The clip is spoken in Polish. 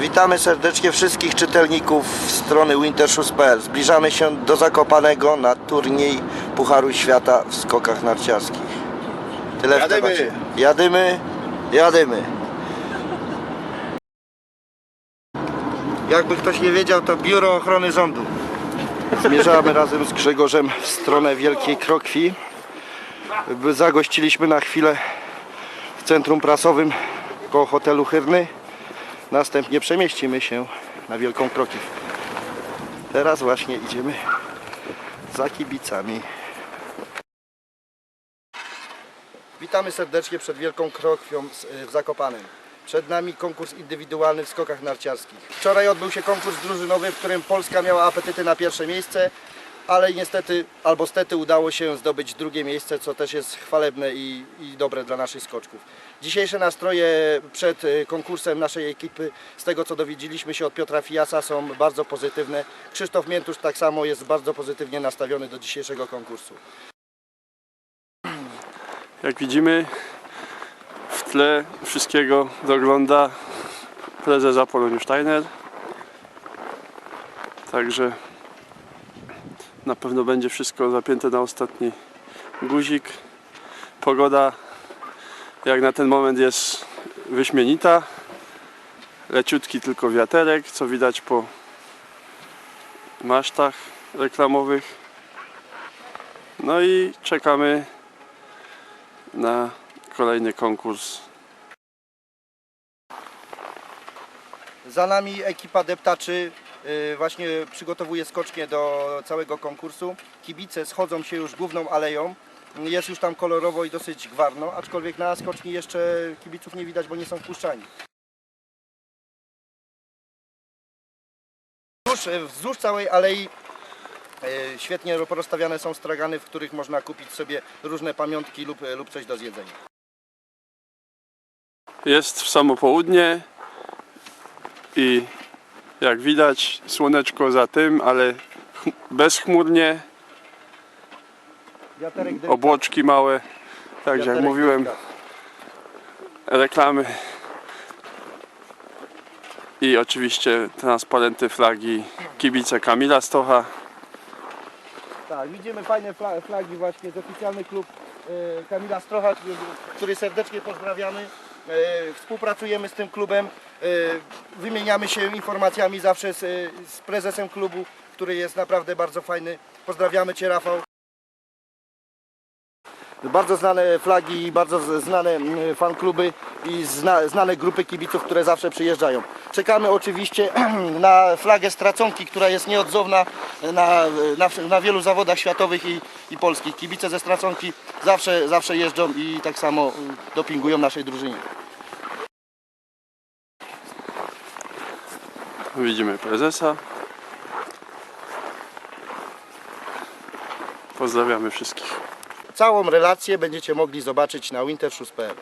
Witamy serdecznie wszystkich czytelników strony wintershoes.pl. Zbliżamy się do Zakopanego na turniej Pucharu Świata w skokach narciarskich. Tyle w Jadymy. temacie. Jadymy, jadymy. Jakby ktoś nie wiedział, to Biuro Ochrony Rządu. Zmierzamy razem z Grzegorzem w stronę Wielkiej Krokwi. Zagościliśmy na chwilę w centrum prasowym koło hotelu Hyrny. Następnie przemieścimy się na Wielką Krokiew. Teraz właśnie idziemy za kibicami. Witamy serdecznie przed Wielką Krokwią z- w Zakopanem. Przed nami konkurs indywidualny w skokach narciarskich. Wczoraj odbył się konkurs drużynowy, w którym Polska miała apetyty na pierwsze miejsce, ale niestety albo stety udało się zdobyć drugie miejsce, co też jest chwalebne i, i dobre dla naszych skoczków. Dzisiejsze nastroje przed y, konkursem naszej ekipy, z tego co dowiedzieliśmy się od Piotra Fijasa, są bardzo pozytywne. Krzysztof Miętusz tak samo jest bardzo pozytywnie nastawiony do dzisiejszego konkursu. Jak widzimy, w tle wszystkiego dogląda prezes Apoloniusz Steiner. Także na pewno będzie wszystko zapięte na ostatni guzik. Pogoda jak na ten moment jest wyśmienita. Leciutki tylko wiaterek, co widać po masztach reklamowych. No i czekamy na kolejny konkurs. Za nami ekipa deptaczy właśnie przygotowuje skocznie do całego konkursu. Kibice schodzą się już główną aleją. Jest już tam kolorowo i dosyć gwarno, aczkolwiek na skoczni jeszcze kibiców nie widać, bo nie są wpuszczani. Wzdłuż, y, wzdłuż całej alei y, świetnie porozstawiane są stragany, w których można kupić sobie różne pamiątki lub, lub coś do zjedzenia. Jest w samo południe i jak widać słoneczko za tym, ale ch- bezchmurnie, obłoczki małe. Także jak mówiłem, reklamy i oczywiście transparenty flagi kibice Kamila Stocha. Tak, widzimy fajne fla- flagi właśnie z oficjalny klub e, Kamila Strocha, który serdecznie pozdrawiamy. E, Współpracujemy z tym klubem, e, wymieniamy się informacjami zawsze e, z prezesem klubu, który jest naprawdę bardzo fajny. Pozdrawiamy Cię Rafał. Bardzo znane flagi, bardzo znane mm, fankluby i zna, znane grupy kibiców, które zawsze przyjeżdżają. Czekamy oczywiście na flagę Straconki, która jest nieodzowna na, na, na wielu zawodach światowych i, i polskich. Kibice ze Straconki zawsze, zawsze jeżdżą i tak samo y, dopingują naszej drużynie. Widzimy prezesa. Pozdrawiamy wszystkich. Całą relację będziecie mogli zobaczyć na wintershoes.pl.